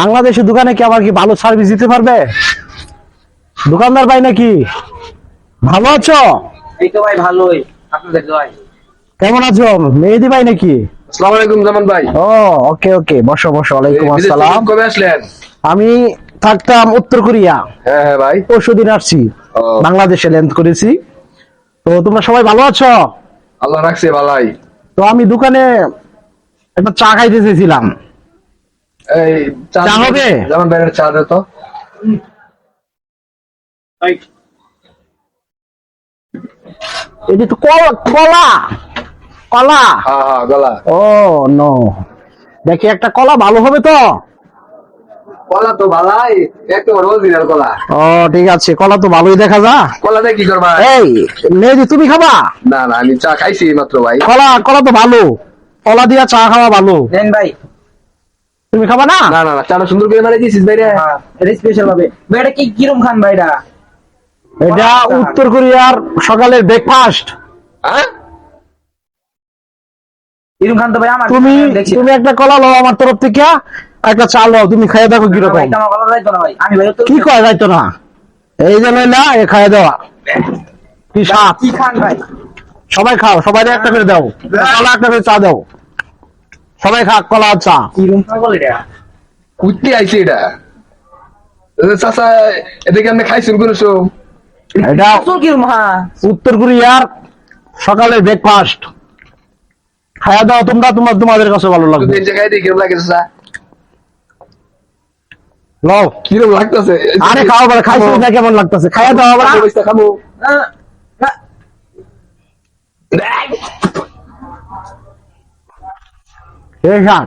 বাংলাদেশের দোকানে কি আমার কি ভালো সার্ভিস দিতে পারবে? দোকানদার ভাই নাকি? ভালো আছো? এই তো ভাই ভালোই। আপনাদের দোয়াই। কেমন আছো? মেহেদি ভাই নাকি? আসসালামু আলাইকুম জামান ভাই। ও ওকে ওকে। বসো বসো। ওয়ালাইকুম আসসালাম। কবে আসলেন? আমি থাকতাম উত্তর কোরিয়া। হ্যাঁ হ্যাঁ ভাই। পরশু দিন আসছি। বাংলাদেশে লেন্থ করেছি। তো তোমরা সবাই ভালো আছো? আল্লাহ রাখছে ভালাই। তো আমি দোকানে একটা চা খাইতে চেয়েছিলাম। এই চা চা হবে? জামান ভাইয়ের চা দে তো। এটি তো কলা কলা কলা। হ্যাঁ হ্যাঁ গলা। Oh no. দেখি একটা কলা ভালো হবে তো? কলা তো ভালাই অরিজিনাল কলা। ও ঠিক আছে কলা তো ভালোই দেখা যা। কলা দিয়ে কি করবা? এই মেহেদি তুমি খাবা? না না আমি চা খাইছি মাত্র ভাই। কলা কলা তো ভালো। কলা দিয়া চা খাওয়া ভালো। দেন ভাই। তুমি খাবা না? না না চাটা সুন্দর করে মারে দিয়েছিস ভাই রে হ্যাঁ। এটা স্পেশাল ভাবে। ভাই এটা কি কিরম খান ভাইরা? এটা উত্তর কোরিয়ার সকালের ব্রেকফাস্ট হ্যাঁ? কিরম খান তো ভাই আমার? তুমি তুমি একটা কলা লও আমার তরফ থেকে একটা চা লও তুমি খাইয়ে দেখো না ভাই আমি ভাই তো কি কয় যাইতো না এই যে না এ খাইয়ে দেওয়া। কি সাপ কি খান ভাই? সবাই খাও সবাই একটা করে দাও। কলা একটা করে চা দাও। সবাই খা কলা চা। কিরম খান এটা? কুত্তি আইছে এটা। চাচা এদিকে আপনি খাইছেন কোন সব এটা হ্যাঁ উত্তর কোরিয়ার সকালের ব্রেকফাস্ট খাওয়া দাও তোমরা তোমার তোমাদের কাছে ভালো লাগবে। জায়গায় কিরম লাগে চাচা? লও। কিরম লাগতেছে? আরে খাওয়া না কেমন লাগতেছে। খাওয়া দাও আবার খাব এই শাক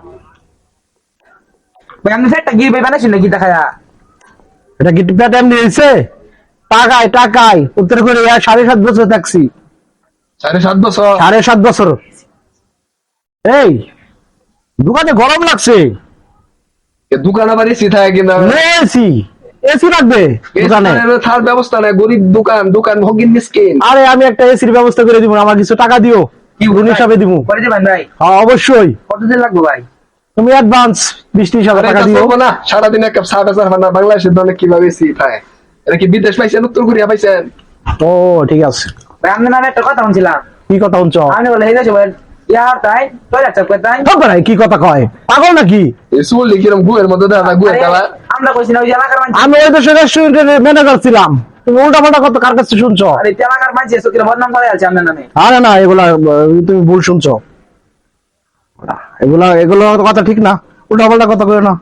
ভাই আপনি সেটটা গিয়ে ভাই বানাইছেন নাকি দেখায়া এটা কি টিপা টাইম নিয়েছে টাকায় টাকায় উত্তর কোরিয়া সাড়ে সাত বছর থাকছি সাড়ে সাত বছর সাড়ে সাত বছর এই দোকানে গরম লাগছে। এ দোকান আবার এসি থাকে কিনা? এসি এসি রাখবে দোকানে। থার ব্যবস্থা নাই গরিব দোকান দোকান ভগিন মিসকিন। আরে আমি একটা এসির ব্যবস্থা করে দিব আমার কিছু টাকা দিও। কি হিসাবে দিব করে দিবেন ভাই? হ্যাঁ অবশ্যই। কতদিন লাগবে ভাই? তুমি অ্যাডভান্স বিশ ত্রিশ হাজার টাকা দিও। না। সারাদিন এক কাপ চা বেচার না বাংলাদেশের দলে কীভাবে এসি থাকে এটা কি বিদেশ পাইছেন উত্তর কোরিয়া পাইছেন? ও ঠিক আছে। ভাই আপনি না একটা কথা শুনছিলাম। কি কথা শুনছ? বলে হেজে ইয়ার তাই তোর একটা কি কথা কয়? পাগল নাকি? গুয়ের মধ্যে গুয়ের আমরা কইছি না ওই এলাকার মানুষ। আমি ওই দেশের রেস্টুরেন্টের ম্যানেজার ছিলাম। তুমি উল্টা পাল্টা কত কার কাছে শুনছো? আরে এসে বদনাম করে আছে আপনার নামে। আরে না এগুলা তুমি ভুল শুনছো। এগুলা এগুলো কথা ঠিক না। উল্টা পাল্টা কথা কই না।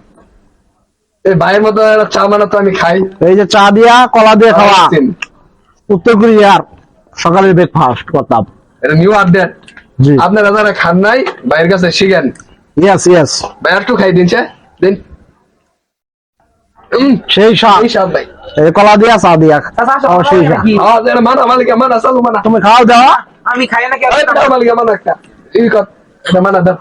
এই ভাইয়ের মতো চা তো আমি খাই। এই যে চা দিয়া কলা দিয়ে খাওয়া। উত্তর কোরিয়ার সকালের ব্রেকফাস্ট করতাম। এটা নিউ আপডেট জি। আপনারা যারা খান নাই ভাইয়ের কাছে শিখেন। ইয়েস ইয়েস ভাই একটু খাই দিন চা। দিন। সেই এই স্বাদ ভাই। কলা দিয়া চা দিয়া। মানা মানা মানা। তুমি খাও দাও। আমি খাই না মালিকা মানা একটা। এই কথা মানা দাও।